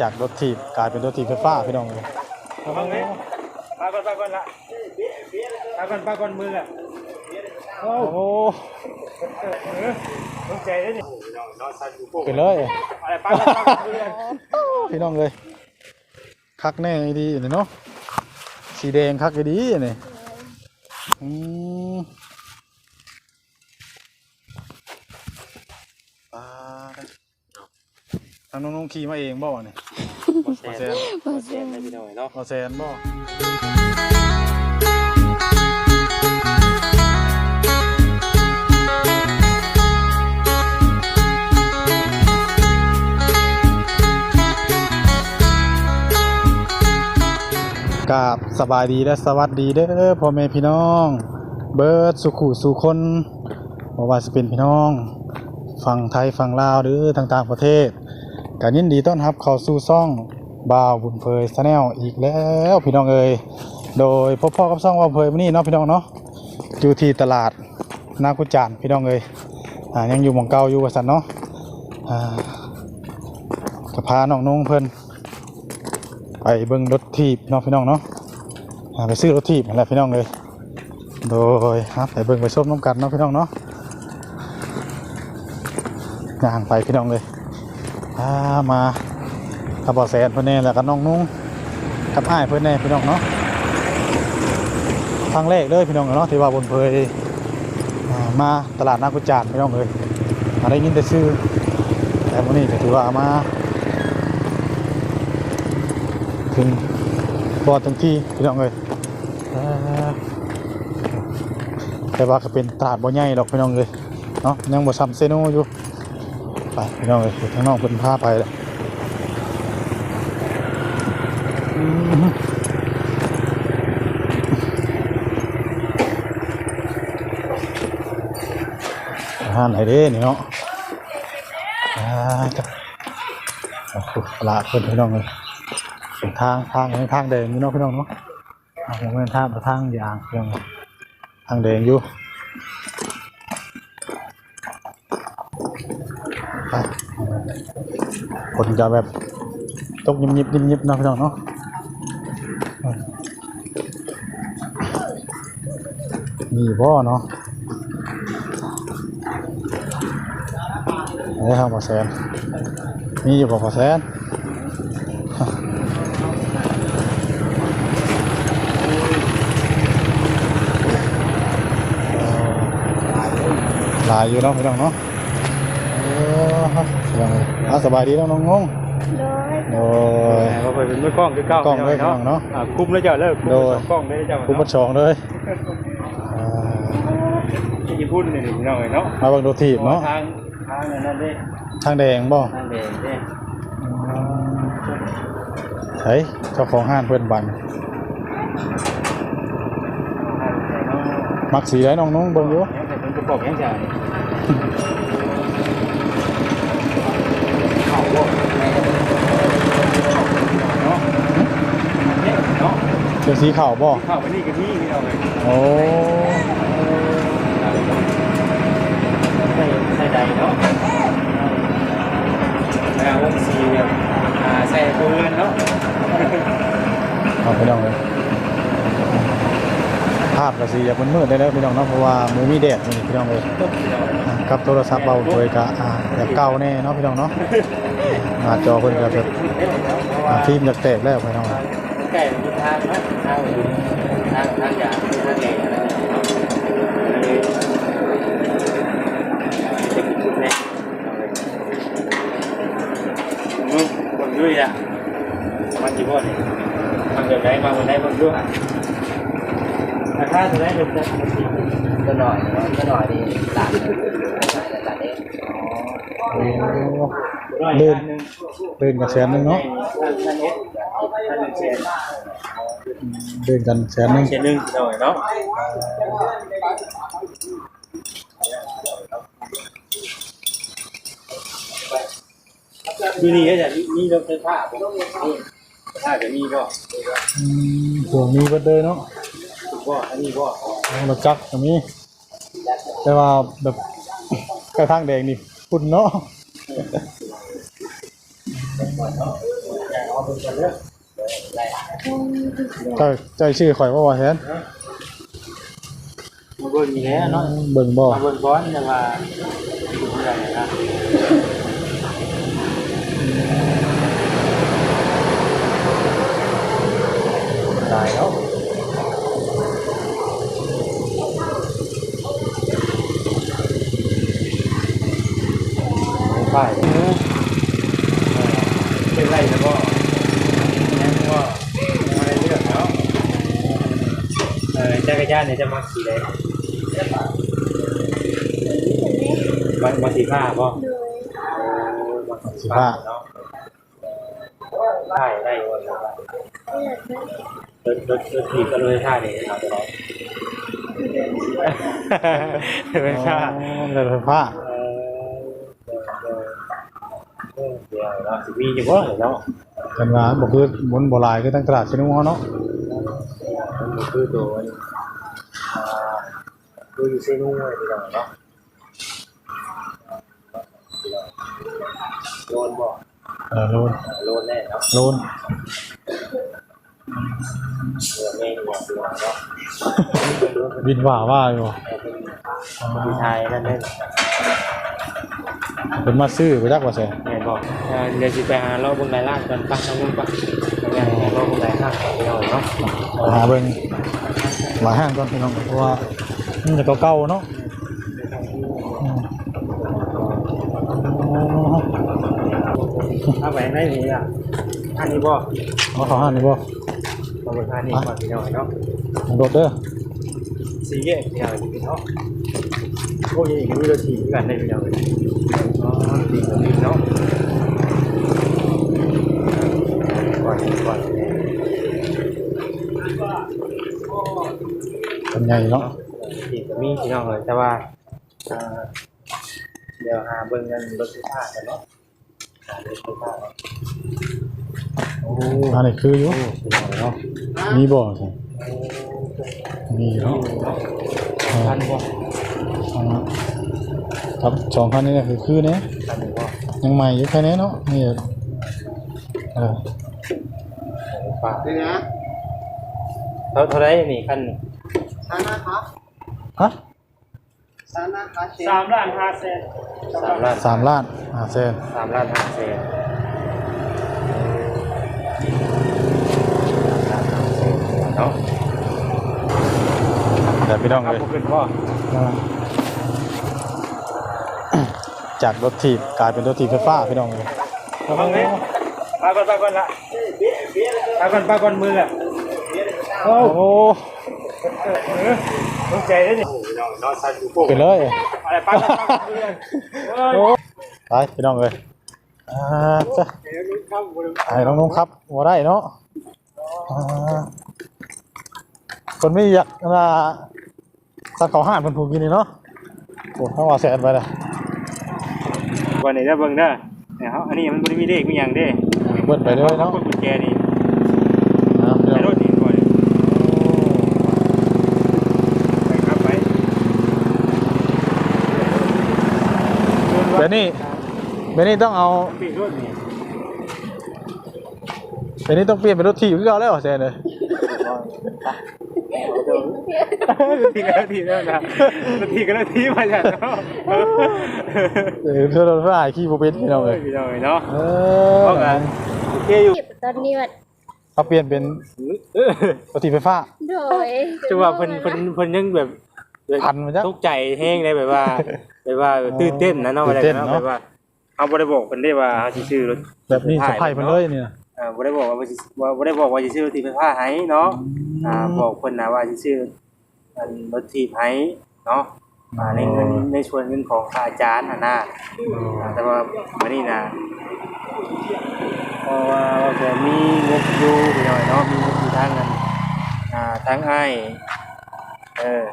จากรถถีบกลายเป็นรถถีบไฟฟ้าพี่น้องเลยฟังไหมปาก่อนปาก่อนละปาก่อนปาก่อนมืออะโอ้โอ้ต้องใจได้ดินอนซันอยู่พวกเป็นเลยอะไรปาก่อนปาก่อนมือพี่น้องเลยคักแน่ดีนี่เนาะสีแดงคักดีนี่อืมปลาทางน้องๆขี่มาเองบ่เนี่ยบ่แซนบ่แซนได้พี่น้อยเนาะบ่แซนบ่กราบสบายดีและสวัสดีเด้อพ่อแม่พี่น้อง เบิร์ดสุขุสุคนบ่ว่าจะเป็นพี่น้องฝั่งไทยฝั่งลาวหรือทางต่างประเทศ การยินดีต้อนรับเข้าสู่ซ่องบาวบุญเผยชาแนลอีกแล้วพี่น้องเอ๋ยโดยพ่อพ่อกับซ่องบาวเผยมื้อนี้เนาะพี่น้องเนาะอยู่ที่ตลาดนากุจานพี่น้องเอ๋ยอ่ายังอยู่หม่องเก่าอยู่ว่าซั่นเนาะอ่าก็พาน้องนุ่งเพิ่นไปเบิ่งรถทีบเนาะพี่น้องเนาะอ่าไปซื้อรถทีบนั่นแหละพี่น้องเลยโดยฮะไปเบิ่งไปชมน้ำกันเนาะพี่น้องเนาะย่างไปพี่น้องเลย อามากับบอแสนเพื่อนแน่แล้วก็น้องนุ่งกับอ้ายเพื่อนแน่พี่น้องเนาะครั้งแรกเลยพี่น้องเนาะที่ว่าบนเพยมาตลาดนากุจานพี่น้องเลยมาได้ยินแต่ชื่อ แต่วันนี้ก็ถือว่ามาถึงบอดถึงที่พี่น้องเลยแต่ว่าก็เป็นตลาดบ่อใหญ่ดอกพี่น้องเลยเนาะยังบ่ซ้ำเซโนอยู่ ไปพี่น้องเลยทางน้อกเป็นพาไปเลยห้านไหนเด้นี่เนาะอ่าจ้ะโอ้โหลาเพิ่อนพี่น้องเลยเป็นทางทางเป็นทางแดงอยู่เนาะพี่น้องเนาะผมเป็นทางทางยางเรื่องทางแดงอยู่ไป คนจะแบบตกยิบยิบยิบยิบนะพี่น้องเนาะอืมมีบ่เนาะนี่ครับพอแสนมีอยู่บ่พอแสนหลายอยู่เนาะพี่น้องเนาะ เออฮะเสียงอะสบายดีเนาะน้องงงโดยโดยแหมบ่เคยเป็นมือกล้องคือเก่ากล้องเลยพี่น้องเนาะอ่คุมแล้วเจ้าเลิกคุมโดยสองกล้องได้เจ้าคุณผู้ชมเลยอ่าที่จะพูดนี่พี่น้องเนาะมาเบังดูทีบเนาะทางทางนั้นเด้ทางแดงบ่ทางแดงเด้เฮ้ยเจ้าของห้านเพื่อนบันทางแดงเนาะมักสีได้น้องน้องเบิ่งอยู่ ยังแต่เป็นกระบอกยังจ่ายเขาบ่เนาะเนี่ยเนาะเป็นสีขาวบ่เข้าไปนี่ก็นี่พี่น้องเลยโอ้ใส่ใส่ใดเนาะแล้ววงสีแบบอ่าใส่ตัวเงินเนาะเอาพี่น้องเลยภาพก็สีอยากมันมืดได้แล้วพี่น้องเนาะเพราะว่ามือมีแดดนี่พี่น้องเลยอ่ากับโทรศัพท์เบาโดยกะอ่าแบบเก่าแน่เนาะพี่น้องเนาะหน้าจอเพิ่นก็แบบอ่าฟิล์มอยากแตกแล้วพี่น้องไก่มันทางเนาะทางทางทางยาทางแหล่อะไรเนาะเลยจะกินชุดแน่มึงคนด้วยอะมันจีบอนี่มันเกิดได้มาวันไหนมันด้วยราคาจะได้เป็นจะมันสีก็หน่อยนะก็หน่อยดีหลานจะตัดเองเลื่นเลื่นกันแสนหนึงเนาะ เอสท่านเชนเลื่นกันแสนหนึงเชนหนึ่งหน่อยเนาะดูนี่ก็จะมีรถไฟฟ้าผมนี่ถ้าจะมีบ่อืมตัวมีเบิดเลยเนาะบ่อันนี้บ่รถจักรก็มีแต่ว่าแบบกระทั่งแดงนี่พุ่นเนาะ อยากเอาเป็นคนเลือกได้ เจ้าเจ้าชื่อข่อยว่าว่าแทนมาเบิ่งนี่แหละเนาะเบิ่งบ่มาเบิ่งก่อนแต่ว่าดูอะไรนะตายแล้วไปเป็นไรนะพ่อแม่พ่อมาได้เรื่องแล้วเออจั กรยานเนี่ยจะมักสีใดมักมักสีผ้าพ่อสิบห้าเนาะได้ได้วันละรถรถรถถีบก็เลยท่านี้เอาไปแล้วเป็นท่าอ๋อเดินไฟฟ้าเออเดี๋ยวเราสิมีอยู่บ่เนาะกันว่าบ่คือหมุนบ่หลายคือตั้งตลาดชิโนเนาะมันคือตัวนี้อ่า คืออยู่เซนุ่งเลยทีเดียวเนาะโลนบ่เออโลนโลนแน่เนาะโลนเดี๋ยวไม่หัวเสือเนาะวินว่าว่าอยู่เป็นผู้ชายนั่นเองเป็นมาซื้อไปจักว่าแซ่แม่บอกเอ่อเดี๋ยวสิไปหาเราบนไหนล่างกันปะทางนู้นปะไปหาเราบนไหนล่างกันเราเนาะไปหาเบิ่งหลายห้างก่อนพี่น้องเพราะว่า มันจะเก่าๆเนาะอืมอ๋อถ้าไปได้นี่อะอันนี้บ่เอาเขาห้างนี่บ่มาบนอันนี้ก่อนพี่น้องเนาะโดดเด้อสีแยกพี่น้องพี่เนาะพวกนี้ก็มีรถถีบกันได้พี่น้องอ๋อตีกับตีเนาะก่อนก่อนเป็นไงเนาะตีกับ มีพี่น้องเลยแต่ว่าอ่าเดี๋ยวหาเบิ่งเงินรถไฟฟ้ากันเนาะหารถไฟฟ้าเนาะโอ้อันนี้คืออยู่พี่น้องเนาะมีบ่ใช่มีเนาะทันบ่เอาละครับสองคันนี้ก็คือคือเนี้ยทันบ่ยังใหม่อยู่แค่นี้เนาะนี่เออป้านี่นะเท่าเท่าไรนี่คันซาน่าครับ ฮะซาน่าครับเชฟสามล้านห้าแสนสามล้านสามล้านอ่าเซนสามล้านห้าแสนเนาะเดี๋ยวพี่น้องครับเลยผมเป็นพ่ออ่าจากรถถีบกลายเป็นรถถีบไฟฟ้าพี่น้องเลยมาบ้างไหมปาก่อนปาก่อนละปาก่อนปาก่อนมืออะโอ้โห ต้องใจด้วยนี่น้องน้องสันอยู่โป๊ะไปเลยอะไรปาก่อนปาก่อนมือโอ้ไปพี่น้องเลยอ่าจ้ะเดี๋ยวรู้ครับบริไอ้น้องๆครับว่าได้เนาะอ่าคนไม่อยากนะสักเขาห้านคนผูกกินนี่เนาะโอ้ทั้งว่าแสนไปเลยวันนี้ได้เบิ่งเด้อเนี่ยเขาอันนี้มันบริมีเลขมีอย่างเด้เบิ้ลไปเลยเนาะกดกุญแจนี่ อ่าพี่ ใน น้อง รถนี่ก่อนไปครับไป เดี๋ ยวนี้เดี๋ยวนี้ต้องเอาปีกรถนี่เดี๋ยวนี้ต้องเปลี่ยนเป็นรถถีบขึ้นเก่าแล้วเหรอแซนเลยทีกันทีแล้วนะทีกันทีมาจากเนาะเออเพื่อรถฝ่ายขี่โบเป็นพี่น้องเลยพี่น้องเนาะเอเอาอกันโอเคอยู่ตอนนี้ว่าเขาเปลี่ยนเป็นรถถีบไฟฟ้าโดยจังหวะเพิ่นเพิ่นเพิ่นยังแบบ พันมาจ้ะตกใจแห้งเลยแบบว่าแบบว่าตื่นเต้นนะเนาะตื่นเต้นแบบเนาะว่าเอาบ่ได้บอกเพิ่นได้ว่าเขาสิซื้อรถแบบนี้สะพายมันเลยนี่นะอ่าบ่ได้บอกว่าสิว่าบ่ได้บอกว่าสิซื้อรถถีบไฟฟ้าให้เนาะอ่าบอกเพิ่นนะว่าสิซื้ออันรถถีบให้เนาะอ่าในเงินในส่วนเงินของค่าอาจารย์น่ะนะอ่าแต่ว่ามื้อนี้นะเพราะว่าว่าจะมีงบอยู่พี่น้อยเนาะมีงบอยู่ทางนั้นอ่าทางอ้ายเออ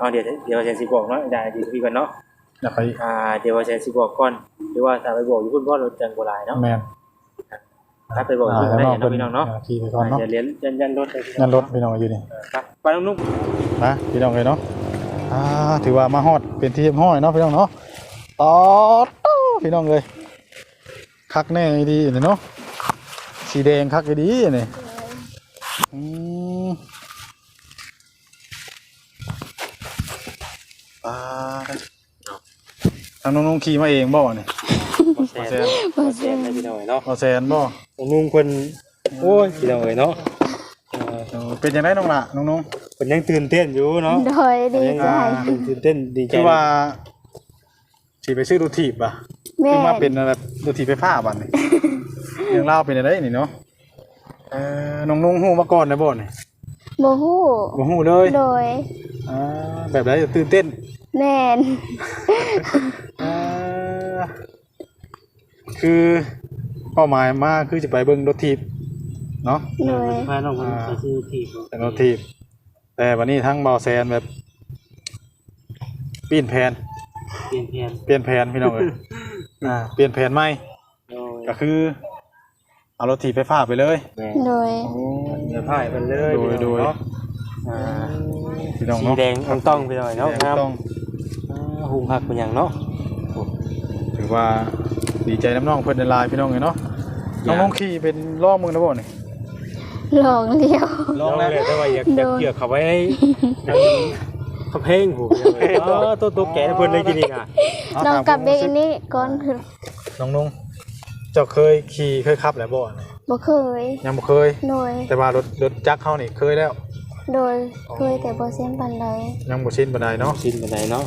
เนาะเดี๋ยวเดี๋ยวจะสิบอกเนาะได้ดีพี่กันเนาะอยากไปอ่าเดี๋ยวว่าจะสิบอกก่อนหรือว่าถ้าไปบอกอยู่คุณพ่อรถจังบ่หลายเนาะแมนถ้าไปบอกอยู่อ่าได้แล้วน้องเนาะเป็นพี่น้องเนาะขี่ไปก่อนเนาะจะเรียนยันยันรถเลยพี่นั่นรถพี่น้องอยู่นี่เออไปไปน้องนุ่มนะพี่น้องเลยเนาะอ่าถือว่ามาฮอดเป็นที่เรียบร้อยเนาะพี่น้องเนาะต่อตู้พี่น้องเลยคักแน่ดีเลยเนาะสีแดงคักดีนี่อืม ปลาทางน้องๆขี่มาเองบ่นี่บ่แซนบ่แซนได้พี่น้องเนาะบ่แซนบ่น้องนุ่งเพิ่นโอ้ยพี่น้องเอ้ยเนาะเออเออเป็นยังไงน้องล่ะน้องเพิ่นยังตื่นเต้นอยู่เนาะโดยดีใจตื่นเต้นดีๆใจคือว่าสิไปซื้อรถถีบอะแม่คือมาเป็นแบบรถถีบไฟฟ้าบัดนี่เรื่องเล่าวเป็นอะไรนี่เนาะเออน้องนุ่งฮู้มาก่อนนะบ่นี่โบฮู้บ่ฮู้เลยโดย อ่าแบบไรตื่นเต้นแม่นอ่าคือเป้าหมายมากคือจะไปเบิ่งรถถีบเนาะโดยพาน้องเพิ่นไปซื้อที่บ่แต่รถถีบแต่วันนี้ทั้งเบาแซนแบบเปลี่ยนแผนเปลี่ยนแผนเปลี่ยนแผนพี่น้องเอ้ยอ่าเปลี่ยนแผนใหม่โดยก็คือเอารถถีบไฟฟ้าไปเลย แม่โดย เดี๋ยวพายเพิ่นเลยโดยโดย เนาะ อ่าพี่น้องสีเนาะแดงอ่องต้องพี่น้องเนาะแดงงามต้องอ่าหุงผักเป็นหยังเนาะถือว่าดีใจน้ำน้องเพิ่นในไลน์พี่น้องเลยเนาะน้องน้องขี่เป็นล่องมึงนะบ่นี่ลองเดียว ลองแล้วแต่ว่าอยากอยากโดยเกี่ยวเข้าไว้ให้ทางเขาเพลงหูเออตัวตัวแก่เพิ่นเลยกินอีกอะาลองถามกับผมเบรู้กสึนี้ก่อนคือน้องนุ่งเจ้าเคยขี่เคยขับแล้วบ่นี่บ่เคยยังบ่เคยโดยแต่ว่ารถรถจักรเฮานี่เคยแล้ว โดยเคยแต่บ่เส้นปานใดยังบ่ชินปานใดเนาะกินไปไหนเนาะ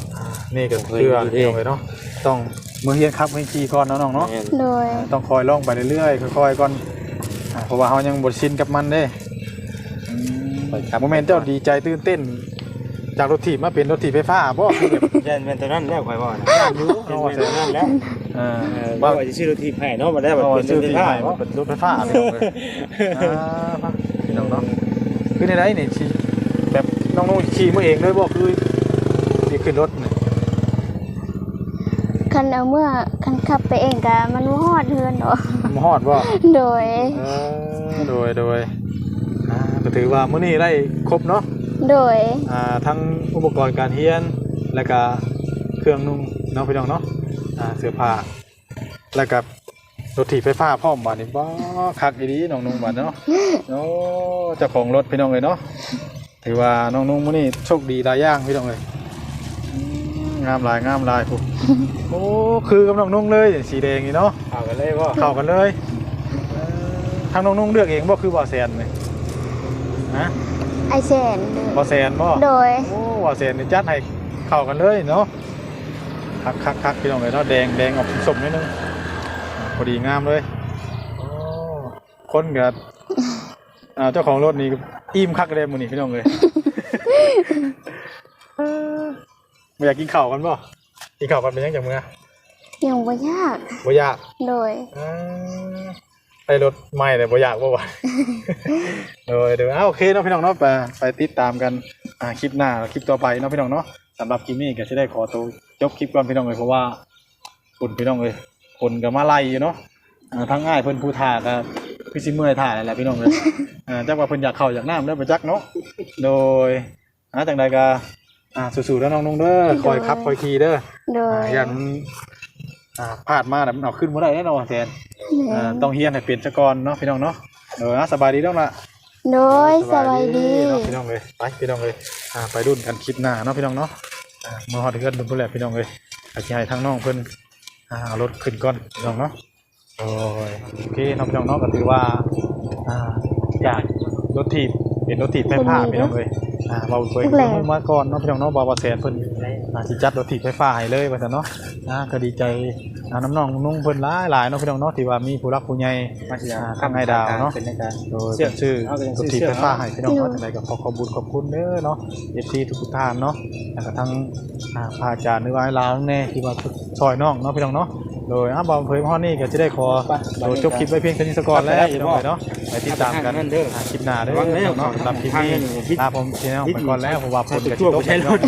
นี่ก็เคยคืออยู่ดิพี่น้องเลยเนาะต้องมือเฮียนขับให้ขี่ก่อนเนาะน้องเนาะแม่นโดยต้องคอยล่องไปเรื่อยๆค่อยๆก่อนอ่าเพราะว่าเฮายังบ่ชินกับมันเด้อืมโมเมนต์เจ้าดีใจตื่นเต้น จากรถถีบมาเป็นรถถีบไฟฟ้าบ่คือแบบยันเป็นตัวนั้นแล้วข่อยบ่นะย่านรู้เอาว่าตัวนั้นแล้วเออเออว่าว่าจะชื่อรถทีมให้เนาะบ่ได้แบบเอาเป็นชื่อเป็นที่ผ้าใหม่ว่าเป็นรถไฟฟ้าพี่น้องเลยอ่ามาพี่น้องเนาะ คือในไรนี่ขี่แบบน้องๆขี่มาเองเลยบ่คือนี่ขึ้นรถนี่คันเอาเมื่อคันขับไปเองก็มันบ่ฮอดเฮือนดอกมาฮอดบ่โดย เออโดยโดยอ่าก็ถือว่ามื้อนี้ได้ครบเนาะโดย อ่าทั้งอุปกรณ์การเรียนแล้วก็เครื่องนุ่งเนาะพี่น้องเนาะอ่าเสื้อผ้าแล้วก็ รถถีบไฟฟ้าพร้อมบัดนี้บ่คักอีดีน้องนุ่งบัดเนาะโอ้เจ้าของรถพี่น้องเลยเนาะถือว่าน้องนุ่งมื้อนี้โชคดีหลายอย่างพี่น้องเลยอืมงามหลายงามหลายพุโอ้คือกับน้องนุ่งเลยสีแดงนี่เนาะเอากันเลยว่าเข้ากันเลยเออทางน้องนุ่งเลือกเองบ่คือบ่แซนเลยฮะไอแสนเด้อบ่แซนบ่โดยโอ้ว่าเสียนี่จัดให้เข้ากันเลยเนาะคักคักคักพี่น้องเลยเนาะแดงแดงออกสมนิดนึงอ่า พอดีงามเลยโอ้คนกับอ่าเจ้าของรถนี่อิ่มคักเลยมื้อนี้พี่น้องเลยเอ้อไม่อยากกินข้าวกันบ่กินข้าวกันเป็นยังจังมื้อยังบ่ยากบ่อยากโดยอ่าไปรถใหม่เลยบ่อยากบ่วะโดยเดี๋ยวอ้าโอเคเนาะพี่น้องเนาะไปไปติดตามกันอ่าคลิปหน้าคลิปต่อไปเนาะพี่น้องเนาะสำหรับคลิปนี้ก็จะได้ขอตัวจบคลิปก่อนพี่น้องเลยเพราะว่าคนพี่น้องเลย คนก็มาไล่อยู่เนาะอ่าทั้งง่ายเพิ่นผู้ถ่าก็พี่สิเมื่อยถ่านั่นแหละพี่น้องเลยอ่าจักว่าเพิ่นอยากเข้าอยากน้ำได้ไปจักเนาะโดยอ่าจังใดก็อ่าสู้ๆแล้วน้องนุ่งเด้อคอยขับคอยขี่เด้อโดอ่ายยันอ่าพลาดมาแล้วมันเอาขึ้นบ่ได้แน่นอนแทนอ่าต้องเฮียนให้เปลี่ยนซะก่อนเนาะพี่น้องเนาะเออนะสบายดีต้องละโดยสบายดีเนาะพี่น้องเลยไปพี่น้องเลยอ่าไปรุ่นกันคลิปหน้าเนาะพี่น้องเนาะอ่ามาฮอดเฮือนเพิ่นแหละพี่น้องเลยอาจสิให้ทางน้องเพิ่นอ่า เอารถขึ้นก่อนพี่น้องเนาะโอ้ยโอเคเน้องพี่น้องเนาะก็ถือว่าอ่าจากรถถีบเป็นรถถีบไฟฟ้าพี่น้องเลย อ่าเราเคยมาก่อนเนาะพี่น้องเนาะบ่าวว่าแสนเพิ่นอ่าสิจัดรถถีบไฟฟ้าให้เลยว่าซั่นเนาะอ่าก็ดีใจอ่าน้ำน้องนุ่งเพิ่นหลายหลายๆเนาะพี่น้องเนาะที่ว่ามีผู้รักผู้ใหญ่มาสิอ่าทางไอ้ดาวเนาะเป็นในการโดยเชื่เป็อนชื่อเอาเป็นสุชื่อธีเชื่อไฟฟ้าให้พี่น้องเขาอะไรก็ขอขอบคุญขอบคุณเด้อเนาะเอฟซีทุกๆท่านเนาะแล้วก็ทั้งอ่าพระอาจารย์หรือว่าไอ้ลาวแน่ที่ว่าซอยน้องเนาะพี่น้องเนาะ โดยอ้าวบอมเผยพ่อนี่ก็จะได้ขอโดยจบคลิปไว้เพียงเท่านี้สก่อนแล้วพี่น้องเนาะไปติดตามกันอ่าคลิปหน้าเด้อเนาะสำหรับคลิปนี้ลาผมพี่น้องไปก่อนแล้วเพราะว่าฝนจะตกใช้รถ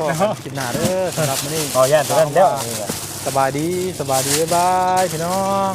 ก็คลิปหน้าเด้อสำหรับมื้อนี้อ๋อย่านตัวนั้นแล้วสบายดีสบายดีบ๊ายบายพี่น้อง